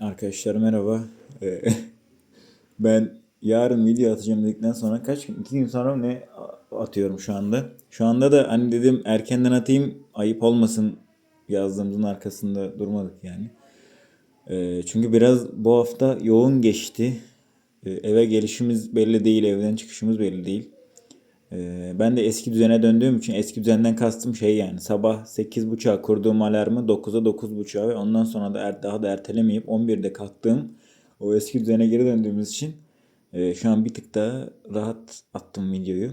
Arkadaşlar merhaba. Ee, ben yarın video atacağım dedikten sonra kaç gün? iki gün sonra ne atıyorum şu anda. Şu anda da hani dedim erkenden atayım ayıp olmasın yazdığımızın arkasında durmadık yani. Ee, çünkü biraz bu hafta yoğun geçti. Ee, eve gelişimiz belli değil, evden çıkışımız belli değil. Ee, ben de eski düzene döndüğüm için eski düzenden kastım şey yani sabah 8.30'a kurduğum alarmı 9'a 9.30'a ve ondan sonra da er- daha da ertelemeyip 11'de kalktığım o eski düzene geri döndüğümüz için e, şu an bir tık daha rahat attım videoyu.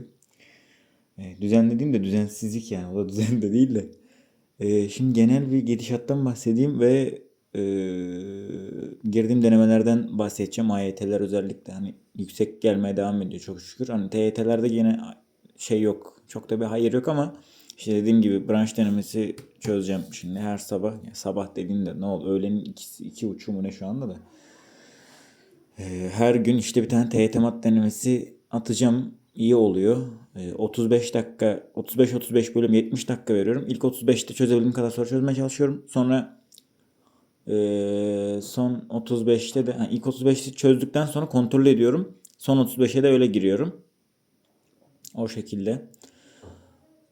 E, düzen de düzensizlik yani o da düzen de değil de. E, şimdi genel bir gidişattan bahsedeyim ve e, girdiğim denemelerden bahsedeceğim. AYT'ler özellikle hani yüksek gelmeye devam ediyor çok şükür. Hani TYT'lerde yine şey yok. Çok da bir hayır yok ama işte dediğim gibi branş denemesi çözeceğim şimdi her sabah. Ya sabah dediğimde ne oldu? Öğlenin ikisi, iki buçuğu mu ne şu anda da. Ee, her gün işte bir tane TYT mat denemesi atacağım. İyi oluyor. Ee, 35 dakika, 35-35 bölüm 70 dakika veriyorum. İlk 35'te çözebildiğim kadar soru çözmeye çalışıyorum. Sonra ee, son 35'te de yani ilk 35'te çözdükten sonra kontrol ediyorum. Son 35'e de öyle giriyorum. O şekilde.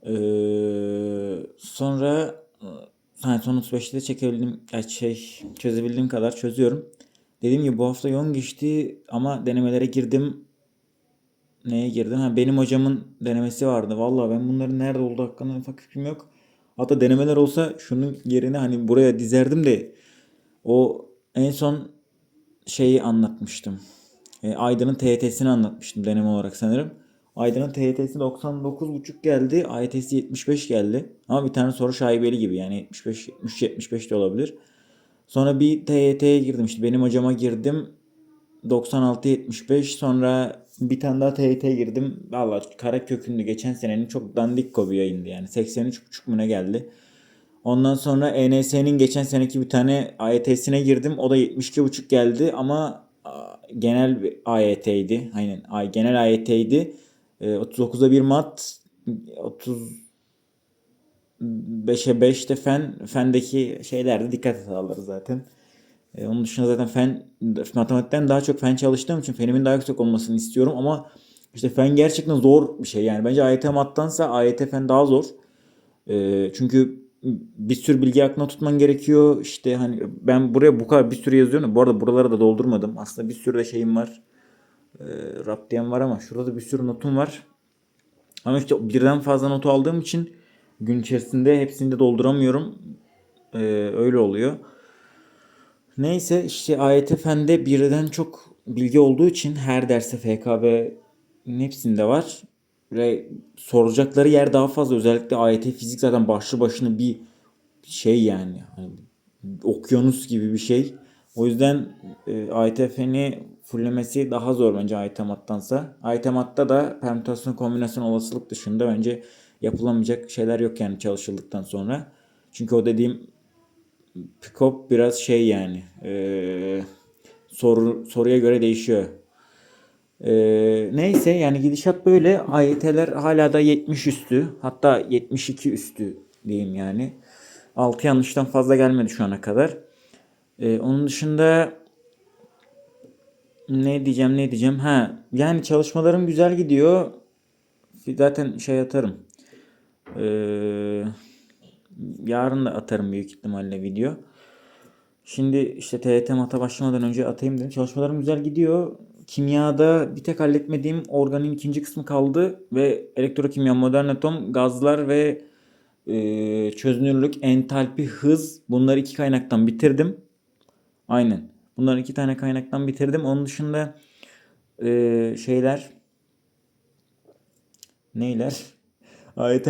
Ee, sonra hani son 35'te de çekebildiğim yani şey çözebildiğim kadar çözüyorum. Dediğim gibi bu hafta yoğun geçti ama denemelere girdim. Neye girdim? Ha, benim hocamın denemesi vardı. Vallahi ben bunların nerede olduğu hakkında ufak fikrim yok. Hatta denemeler olsa şunun yerine hani buraya dizerdim de o en son şeyi anlatmıştım. E, Aydın'ın TYT'sini anlatmıştım deneme olarak sanırım. Aydın'ın TYT'si 99.5 geldi. AYT'si 75 geldi. Ama bir tane soru şaibeli gibi yani 75 70 75 de olabilir. Sonra bir TYT'ye girdim işte benim hocama girdim. 96 75 sonra bir tane daha TYT'ye girdim. Valla kara kökündü geçen senenin çok dandik bir yayındı yani 83.5 mu ne geldi. Ondan sonra ENS'nin geçen seneki bir tane AYT'sine girdim. O da 72.5 geldi ama genel AYT'ydi. Aynen ay- genel AYT'ydi. E, 39'a bir mat 35'e 5 de fen fendeki şeylerde dikkat et alırız zaten. E, onun dışında zaten fen matematikten daha çok fen çalıştığım için fenimin daha yüksek olmasını istiyorum ama işte fen gerçekten zor bir şey yani bence AYT mattansa AYT fen daha zor. E, çünkü bir sürü bilgi aklına tutman gerekiyor. İşte hani ben buraya bu kadar bir sürü yazıyorum. Bu arada buraları da doldurmadım. Aslında bir sürü de şeyim var. E, rap diyen var ama şurada da bir sürü notum var. Ama işte birden fazla notu aldığım için gün içerisinde hepsini de dolduramıyorum. E, öyle oluyor. Neyse işte AYT Fen'de birden çok bilgi olduğu için her derse FKB'nin hepsinde var. Ve soracakları yer daha fazla. Özellikle AYT fizik zaten başlı başına bir şey yani. Hani okyanus gibi bir şey. O yüzden e, AYT Fen'i fullemesi daha zor bence AYT Mat'tansa. AYT Mat'ta da permütasyon kombinasyon olasılık dışında bence yapılamayacak şeyler yok yani çalışıldıktan sonra. Çünkü o dediğim Pick-up biraz şey yani. E, soru soruya göre değişiyor. E, neyse yani gidişat böyle. AYT'ler hala da 70 üstü. Hatta 72 üstü diyeyim yani. 6 yanlıştan fazla gelmedi şu ana kadar. E, onun dışında ne diyeceğim ne diyeceğim. Ha yani çalışmalarım güzel gidiyor. Zaten şey atarım. Eee Yarın da atarım büyük ihtimalle video. Şimdi işte TYT mata başlamadan önce atayım dedim. Çalışmalarım güzel gidiyor. Kimyada bir tek halletmediğim organın ikinci kısmı kaldı ve elektrokimya, modern atom, gazlar ve e, çözünürlük, entalpi, hız bunları iki kaynaktan bitirdim. Aynen. Bunları iki tane kaynaktan bitirdim. Onun dışında e, şeyler neyler? AYT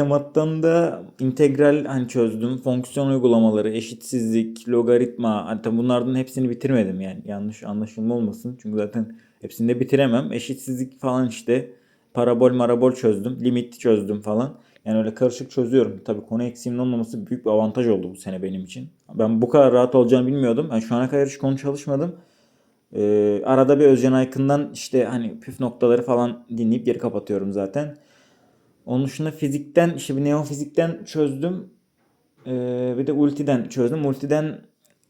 da integral hani çözdüm. Fonksiyon uygulamaları, eşitsizlik, logaritma. Hatta bunlardan hepsini bitirmedim yani. Yanlış anlaşılma olmasın. Çünkü zaten hepsini de bitiremem. Eşitsizlik falan işte. Parabol marabol çözdüm. Limit çözdüm falan. Yani öyle karışık çözüyorum. Tabii konu eksiğimin olmaması büyük bir avantaj oldu bu sene benim için. Ben bu kadar rahat olacağını bilmiyordum. Yani şu ana kadar hiç konu çalışmadım. Ee, arada bir Özcan Aykın'dan işte hani püf noktaları falan dinleyip geri kapatıyorum zaten. Onun dışında fizikten işte bir neofizikten çözdüm. Ee, bir de ultiden çözdüm. Ultiden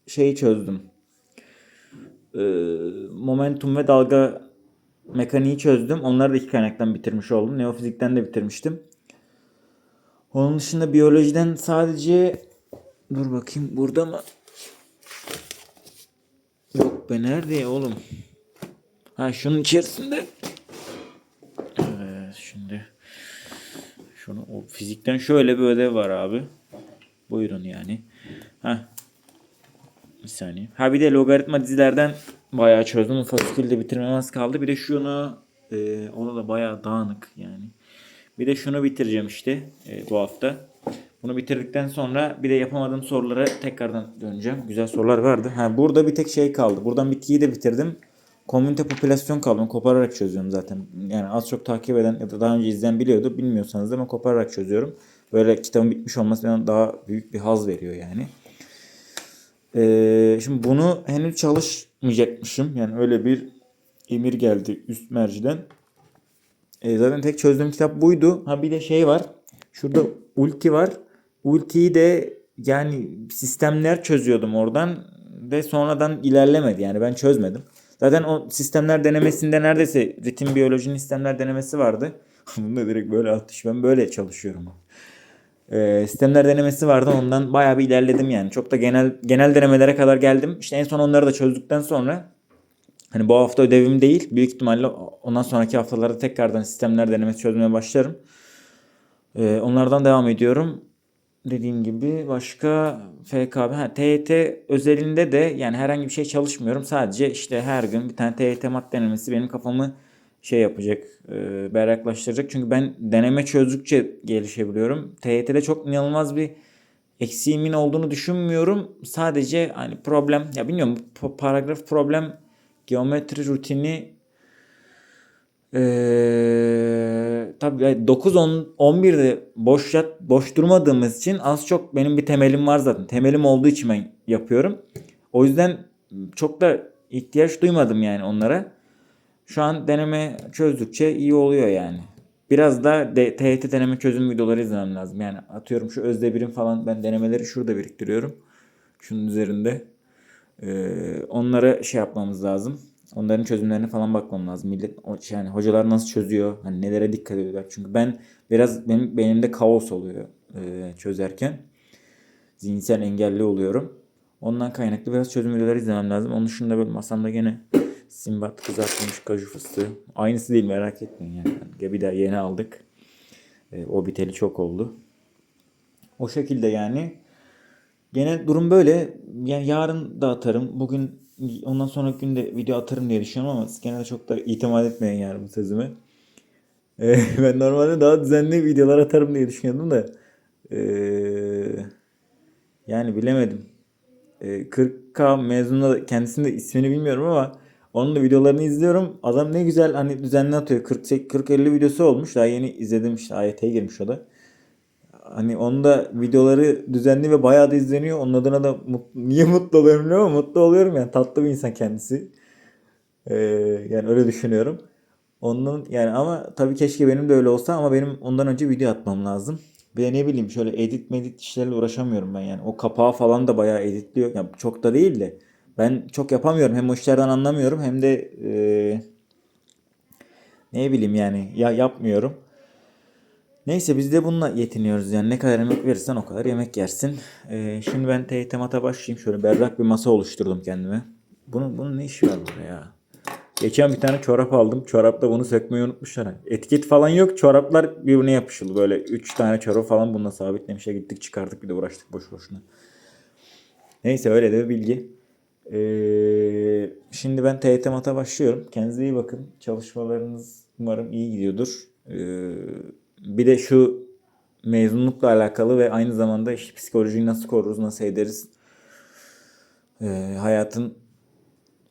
şeyi çözdüm. e, momentum ve dalga mekaniği çözdüm. Onları da iki kaynaktan bitirmiş oldum. Neofizikten de bitirmiştim. Onun dışında biyolojiden sadece dur bakayım burada mı? Yok be nerede ya oğlum? Ha şunun içerisinde. Evet şimdi şunu o fizikten şöyle bir ödev var abi. Buyurun yani. Ha. Bir saniye. Ha bir de logaritma dizilerden bayağı çözdüm. Fasikülü de bitirmem az kaldı. Bir de şunu e, onu da bayağı dağınık yani. Bir de şunu bitireceğim işte e, bu hafta. Bunu bitirdikten sonra bir de yapamadığım sorulara tekrardan döneceğim. Güzel sorular vardı. Ha burada bir tek şey kaldı. Buradan bitkiyi de bitirdim. Komünite popülasyon. Ben kopararak çözüyorum zaten. Yani az çok takip eden ya da daha önce izleyen biliyordu. Bilmiyorsanız da ben kopararak çözüyorum. Böyle kitabın bitmiş olması bana daha büyük bir haz veriyor yani. Ee, şimdi bunu henüz çalışmayacakmışım. Yani öyle bir emir geldi üst merciden. E, zaten tek çözdüğüm kitap buydu. Ha bir de şey var. Şurada ulti var. Ultiyi de yani sistemler çözüyordum oradan ve sonradan ilerlemedi. Yani ben çözmedim. Zaten o sistemler denemesinde neredeyse ritim biyolojinin sistemler denemesi vardı. Bunu da direkt böyle atış. Ben böyle çalışıyorum. Ee, sistemler denemesi vardı. Ondan bayağı bir ilerledim yani. Çok da genel genel denemelere kadar geldim. İşte en son onları da çözdükten sonra hani bu hafta ödevim değil. Büyük ihtimalle ondan sonraki haftalarda tekrardan sistemler denemesi çözmeye başlarım. Ee, onlardan devam ediyorum. Dediğim gibi başka FKB, ha, TYT özelinde de yani herhangi bir şey çalışmıyorum. Sadece işte her gün bir tane TYT mat denemesi benim kafamı şey yapacak, e, berraklaştıracak. Çünkü ben deneme çözdükçe gelişebiliyorum. TYT'de çok inanılmaz bir eksiğimin olduğunu düşünmüyorum. Sadece hani problem, ya bilmiyorum pa- paragraf problem, geometri rutini ee, tabii 9 10 11'de boş yat, boş durmadığımız için az çok benim bir temelim var zaten. Temelim olduğu için ben yapıyorum. O yüzden çok da ihtiyaç duymadım yani onlara. Şu an deneme çözdükçe iyi oluyor yani. Biraz da de, TYT deneme çözüm videoları izlemem lazım. Yani atıyorum şu özde birim falan ben denemeleri şurada biriktiriyorum. Şunun üzerinde. Ee, onlara şey yapmamız lazım. Onların çözümlerine falan bakmam lazım. Millet yani hocalar nasıl çözüyor? Hani nelere dikkat ediyorlar? Çünkü ben biraz benim beynimde kaos oluyor e, çözerken. Zihinsel engelli oluyorum. Ondan kaynaklı biraz çözüm videoları izlemem lazım. Onun dışında böyle masamda gene Simbat kızartılmış kaju fıstığı. Aynısı değil merak etmeyin. Yani Bir daha yeni aldık. E, o biteli çok oldu. O şekilde yani. Genel durum böyle. Yani yarın da atarım. Bugün ondan sonraki gün de video atarım diye düşünüyorum ama siz gene de çok da itimat etmeyin yani bu sözüme. Ee, ben normalde daha düzenli videolar atarım diye düşünüyordum da. ee, yani bilemedim. Ee, 40K mezununda da- kendisinin de ismini bilmiyorum ama onun da videolarını izliyorum. Adam ne güzel hani düzenli atıyor. 40-50 videosu olmuş. Daha yeni izledim işte AYT'ye girmiş o da. Hani onda videoları düzenli ve bayağı da izleniyor. Onun adına da mut- niye mutlu oluyorum bilmiyorum ama mutlu oluyorum yani. Tatlı bir insan kendisi. Ee, yani öyle düşünüyorum. Onun yani ama tabii keşke benim de öyle olsa ama benim ondan önce video atmam lazım. Bir ne bileyim şöyle edit medit işlerle uğraşamıyorum ben yani. O kapağı falan da bayağı editliyor. Ya çok da değil de. Ben çok yapamıyorum. Hem o işlerden anlamıyorum hem de ee, ne bileyim yani ya yapmıyorum. Neyse biz de bununla yetiniyoruz yani ne kadar yemek verirsen o kadar yemek yersin. Ee, şimdi ben TYT mata başlayayım. Şöyle berrak bir masa oluşturdum kendime. Bunun, bunun ne işi var burada ya? Geçen bir tane çorap aldım. Çorapta bunu sökmeyi unutmuşlar. Etiket falan yok. Çoraplar birbirine yapışılı. Böyle 3 tane çorap falan bununla sabitlemişe gittik çıkardık bir de uğraştık boş boşuna. Neyse öyle de bir bilgi. Ee, şimdi ben TYT mata başlıyorum. Kendinize iyi bakın. Çalışmalarınız umarım iyi gidiyordur. Ee, bir de şu mezunlukla alakalı ve aynı zamanda işte psikolojiyi nasıl koruruz, nasıl ederiz, ee, hayatın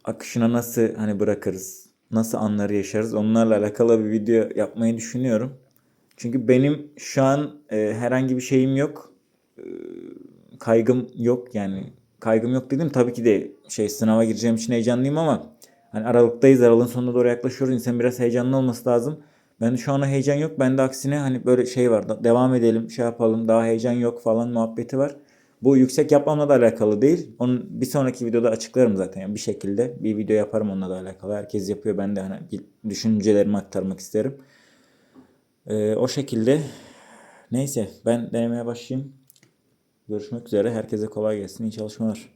akışına nasıl hani bırakırız, nasıl anları yaşarız? Onlarla alakalı bir video yapmayı düşünüyorum. Çünkü benim şu an e, herhangi bir şeyim yok, kaygım yok yani. Kaygım yok dedim tabii ki de şey sınava gireceğim için heyecanlıyım ama hani aralıktayız aralığın sonuna doğru yaklaşıyoruz. İnsan biraz heyecanlı olması lazım. Ben şu anda heyecan yok. Ben de aksine hani böyle şey var. Devam edelim, şey yapalım. Daha heyecan yok falan muhabbeti var. Bu yüksek yapmamla da alakalı değil. Onun bir sonraki videoda açıklarım zaten. Yani bir şekilde bir video yaparım onunla da alakalı. Herkes yapıyor. Ben de hani düşüncelerimi aktarmak isterim. Ee, o şekilde neyse ben denemeye başlayayım. Görüşmek üzere. Herkese kolay gelsin. İyi çalışmalar.